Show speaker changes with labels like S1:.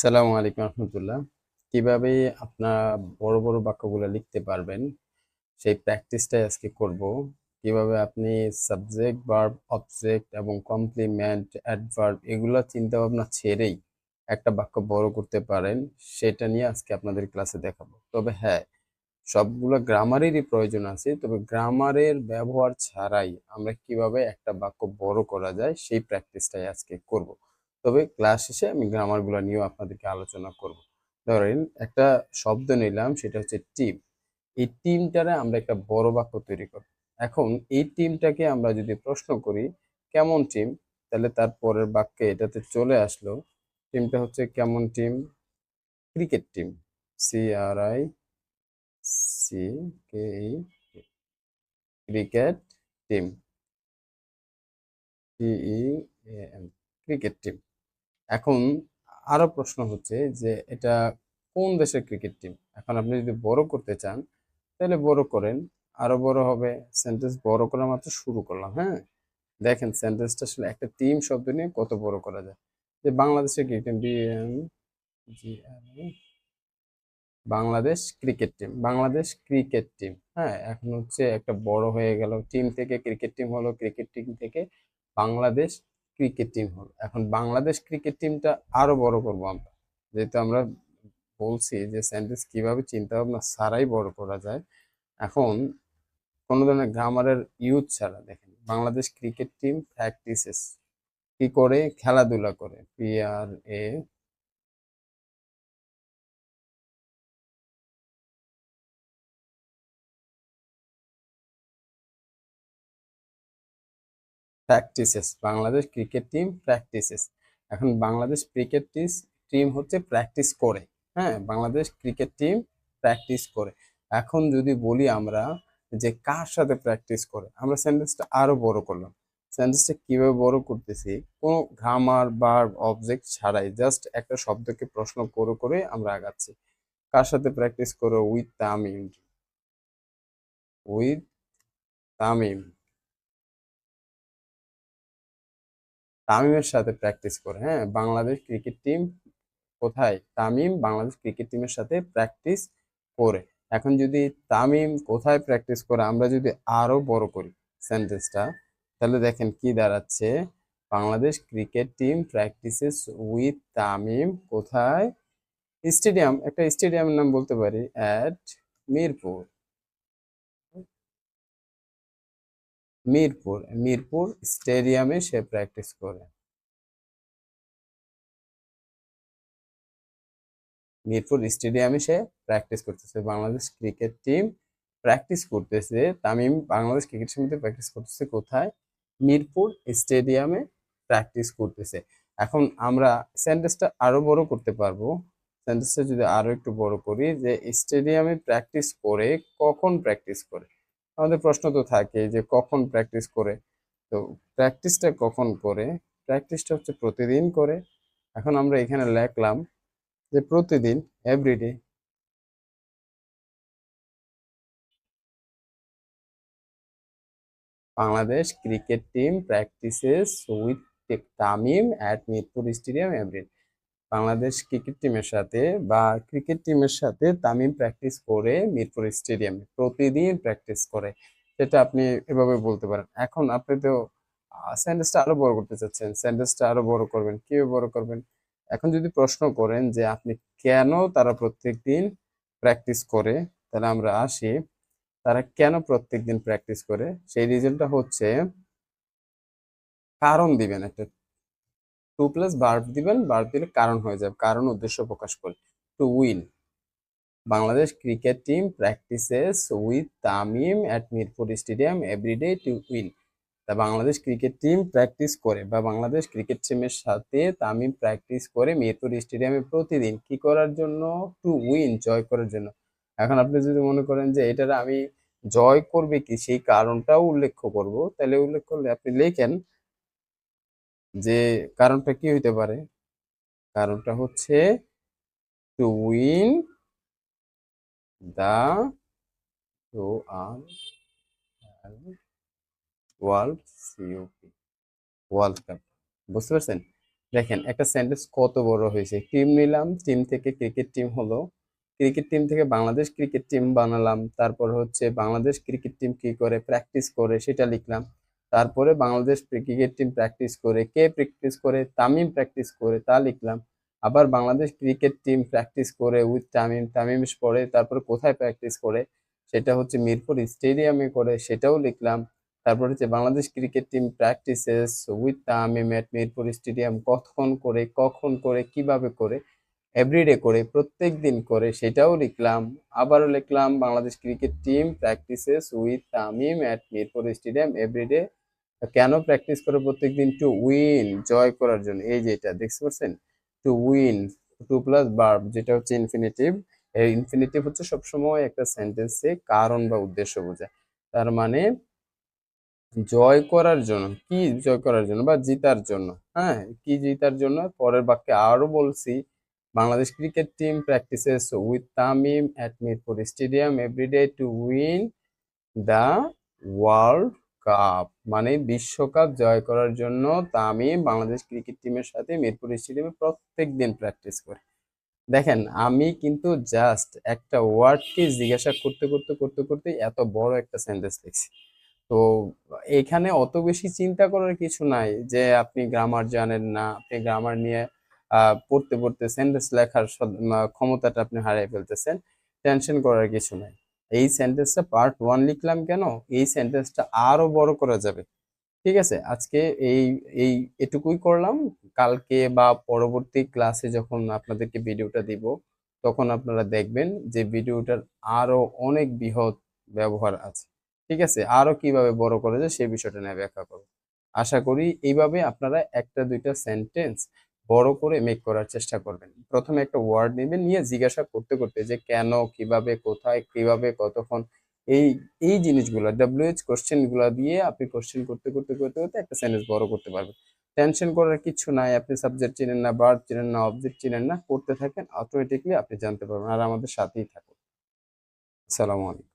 S1: সালামু আলাইকুম রহমতুল্লাহ। কীভাবে আপনার বড় বড় বাক্যগুলো লিখতে পারবেন, সেই প্র্যাকটিসটাই আজকে করব। কীভাবে আপনি সাবজেক্ট, ভার্ব, অবজেক্ট এবং কমপ্লিমেন্ট, অ্যাডভার্ব এগুলো চিন্তা ভাবনা ছেড়েই একটা বাক্য বড় করতে পারেন, সেটা নিয়ে আজকে আপনাদের ক্লাসে দেখাবো। তবে হ্যাঁ সবগুলো গ্রামারেরই প্রয়োজন আছে, তবে গ্রামারের ব্যবহার ছাড়াই আমরা কীভাবে একটা বাক্য বড় করা যায়, সেই প্র্যাকটিসটাই আজকে করব। তবে ক্লাস শেষে আমি গ্রামারগুলো নিয়েও আপনাদেরকে আলোচনা করব। ধরেন একটা শব্দ নিলাম, সেটা হচ্ছে টিম এই টিমটারে আমরা একটা বড় বাক্য তৈরি করব। এখন এই টিমটাকে আমরা যদি প্রশ্ন করি, কেমন টিম তাহলে তার পরের বাক্যে এটাতে চলে আসলো টিমটা হচ্ছে কেমন team cricket team C R I C K cricket team TE cricket team এখন আরও প্রশ্ন হচ্ছে যে এটা কোন দেশের ক্রিকেট টিম এখন আপনি যদি বড় করতে চান, তাহলে বড় করেন। আরও বড় হবে সেন্টেন্স বড় করা মাত্র শুরু করলাম হ্যাঁ? দেখেন সেন্টেন্সটা আসলে একটা টিম শব্দ নিয়ে কত বড় করা যায়। যে বাংলাদেশের ক্রিকেট টিম বিএম জি Bangladesh cricket team Bangladesh cricket team হ্যাঁ? এখন হচ্ছে একটা বড় হয়ে গেল। টিম থেকে ক্রিকেট টিম হলো ক্রিকেট টিম থেকে বাংলাদেশ ক্রিকেট টিম হলো। এখন বাংলাদেশ ক্রিকেট টিমটা আরও বড় করব আমরা। যেহেতু আমরা বলছি যে স্যান্ডেস কীভাবে চিন্তা ভাবনা ছাড়াই বড় করা যায়, এখন কোনো ধরনের গ্রামারের ইউথ ছাড়া দেখেন, বাংলাদেশ ক্রিকেট টিম প্র্যাকটিসেস কি করে? খেলাধুলা করে। P practises Bangladesh cricket team practises এখন বাংলাদেশ ক্রিকেট টিম হচ্ছে প্র্যাকটিস করে হ্যাঁ? বাংলাদেশ ক্রিকেট টিম প্র্যাকটিস করে। এখন যদি বলি আমরা যে কার সাথে প্র্যাকটিস করে, আমরা সেন্টেন্সটা আরও বড় করলাম। সেন্টেন্সটা কীভাবে বড় করতেছি? কোনো গ্রামার বা অবজেক্ট ছাড়াই জাস্ট একটা শব্দকে প্রশ্ন করে করে আমরা আগাচ্ছি। কার সাথে প্র্যাকটিস করো? উইথ তামিম। উইথ তামিম। তামিমের সাথে প্র্যাকটিস করে হ্যাঁ? বাংলাদেশ ক্রিকেট টিম কোথায়? তামিম বাংলাদেশ ক্রিকেট টিমের সাথে প্র্যাকটিস করে। এখন যদি তামিম কোথায় প্র্যাকটিস করে, আমরা যদি আরও বড় করি সেন্টেন্সটা তাহলে দেখেন কি দাঁড়াচ্ছে। Bangladesh cricket team practises with Tamim কোথায়? স্টেডিয়াম একটা স্টেডিয়ামের নাম বলতে পারি অ্যাট মিরপুর। মিরপুর মিরপুর স্টেডিয়ামে সে প্র্যাকটিস করে। মিরপুর স্টেডিয়ামে সে প্র্যাকটিস করতেছে। বাংলাদেশ ক্রিকেট টিম প্র্যাকটিস করতেছে। তামিম, বাংলাদেশ ক্রিকেট সমিতি প্র্যাকটিস করতেছে কোথায়? মিরপুর স্টেডিয়ামে প্র্যাকটিস করতেছে। এখন আমরা সেন্টেন্সটা আরও বড় করতে পারব। সেন্টেন্সটা যদি আরও একটু বড় করি যে, স্টেডিয়ামে প্র্যাকটিস করে, কখন প্র্যাকটিস করে? আমাদের প্রশ্ন তো থাকে যে কখন প্র্যাকটিস করে? তো প্র্যাকটিসটা কখন করে? প্র্যাকটিসটা হচ্ছে প্রতিদিন করে। এখন আমরা এখানে লেখলাম যে প্রতিদিন everyday Bangladesh cricket team practises with Tamim at Mirpur stadium everyday Bangladesh cricket টিমের সাথে বা ক্রিকেট টিমের সাথে তামিম প্র্যাকটিস করে মিরপুর স্টেডিয়ামে প্রতিদিন প্র্যাকটিস করে। সেটা আপনি এভাবে বলতে পারেন। এখন আপনি তো সেন্টেন্সটা আরও বড় করতে চাচ্ছেন স্যান্ডেসটা আরও বড় করবেন, কীভাবে বড় করবেন? এখন যদি প্রশ্ন করেন যে আপনি কেন তারা প্রত্যেক দিন প্র্যাকটিস করে, তাহলে আমরা আসি, তারা কেন প্রত্যেক দিন প্র্যাকটিস করে? সেই রিজনটা হচ্ছে, কারণ দিবেন একটা টু প্লাস বার্ব দিবেন, বার্ব দিলে কারণ হয়ে যাবে, কারণ উদ্দেশ্য প্রকাশ করে। To win. Bangladesh cricket team practises with Tamim at Mirpur stadium everyday to win. তা বাংলাদেশ ক্রিকেট টিম প্র্যাকটিস করে বা বাংলাদেশ ক্রিকেট টিমের সাথে তামিম প্র্যাকটিস করে মিরপুর স্টেডিয়ামে প্রতিদিন কি করার জন্য? টু উইন, জয় করার জন্য। এখন আপনি যদি মনে করেন যে এটার আমি জয় করবে কি, সেই কারণটাও উল্লেখ করব, তাহলে উল্লেখ করলে আপনি লেখেন যে কারণটা কি হইতে পারে? কারণটা হচ্ছে টু উইন দা টু আর ওয়ার্ল্ড সিওপি ওয়ার্ল্ড কাপ বুঝতে পারছেন? দেখেন, একটা সেন্টেন্স কত বড় হয়েছে। টিম নিলাম টিম থেকে ক্রিকেট টিম হলো। ক্রিকেট টিম থেকে বাংলাদেশ ক্রিকেট টিম বানালাম। তারপর হচ্ছে বাংলাদেশ ক্রিকেট টিম কি করে? প্র্যাকটিস করে, সেটা লিখলাম। তারপরে বাংলাদেশ ক্রিকেট টিম প্র্যাকটিস করে, কে প্র্যাকটিস করে, তামিম প্র্যাকটিস করে, তা লিখলাম। আবার বাংলাদেশ ক্রিকেট টিম প্র্যাকটিস করে উইথ তামিম তামিম পরে তারপরে কোথায় প্র্যাকটিস করে, সেটা হচ্ছে মিরপুর স্টেডিয়ামে করে, সেটাও লিখলাম। তারপর হচ্ছে Bangladesh cricket team practises with Tamim at Mirpur stadium কখন করে কখন করে, কীভাবে করে এভরিডে করে, প্রত্যেক দিন করে, সেটাও লিখলাম। আবারও লিখলাম, Bangladesh cricket team practises with Tamim at Mirpur stadium everyday কেন প্র্যাকটিস করে প্রত্যেকদিন টু উইন জয় করার জন্য? এই যে এটা, দেখতে পাচ্ছেন? To win to plus verb যেটা হচ্ছে ইনফিনিটিভ এই ইনফিনিটিভ হচ্ছে সবসময় একটা সেন্টেন্সে কারণ বা উদ্দেশ্য বোঝায়। তার মানে জয় করার জন্য, কি জয় করার জন্য বা জিতার জন্য হ্যাঁ? কি জিতার জন্য? পরের বাক্যে আরও বলছি, Bangladesh cricket team practises with Tamim at Mirpur stadium everyday to win the world cup. মানে বিশ্বকাপ জয় করার জন্য তামিম বাংলাদেশ ক্রিকেট টিমের সাথে মিরপুর স্টেডিয়ামে প্রত্যেক দিন প্র্যাকটিস করে। দেখেন, আমি কিন্তু জাস্ট একটা ওয়ার্ডকে জিজ্ঞাসা করতে করতে করতে করতে এত বড় একটা সেন্টেন্স লিখছি। তো এখানে অত বেশি চিন্তা করার কিছু নাই যে আপনি গ্রামার জানেন না, আপনি গ্রামার নিয়ে পড়তে পড়তে সেন্টেন্স লেখার ক্ষমতাটা আপনি হারিয়ে ফেলতেছেন। টেনশন করার কিছু নাই। এই সেন্টেন্সটা পার্ট ওয়ান লিখলাম কেন? এই সেন্টেন্সটা আরও বড় করা যাবে। ঠিক আছে? আজকে এই এই এটুকুই করলাম। কালকে বা পরবর্তী ক্লাসে যখন আপনাদেরকে ভিডিওটা দিব, তখন আপনারা দেখবেন যে ভিডিওটার আরও অনেক বৃহৎ ব্যবহার আছে। ঠিক আছে? আরও কীভাবে বড় করা যায় সেই বিষয়টা নিয়ে ব্যাখ্যা করব। আশা করি এইভাবে আপনারা একটা দুইটা সেন্টেন্স বড় করে মেক করার চেষ্টা করবেন। প্রথমে একটা ওয়ার্ড নেবেন, নিয়ে জিজ্ঞাসা করতে করতে যে কেন, কীভাবে, কোথায়, কীভাবে, কতক্ষণ, এই এই জিনিসগুলো কোশ্চেনগুলো দিয়ে আপনি কোশ্চেন করতে করতে করতে করতে একটা সেন্টেন্স বড় করতে পারবেন। টেনশন করার কিছু নাই, আপনি সাবজেক্ট চিনেন না ভার্ব চিনেন না অবজেক্ট চিনেন না, করতে থাকেন অটোমেটিকলি আপনি জানতে পারবেন, আর আমাদের সাথেই থাকুন। আসসালামু আলাইকুম।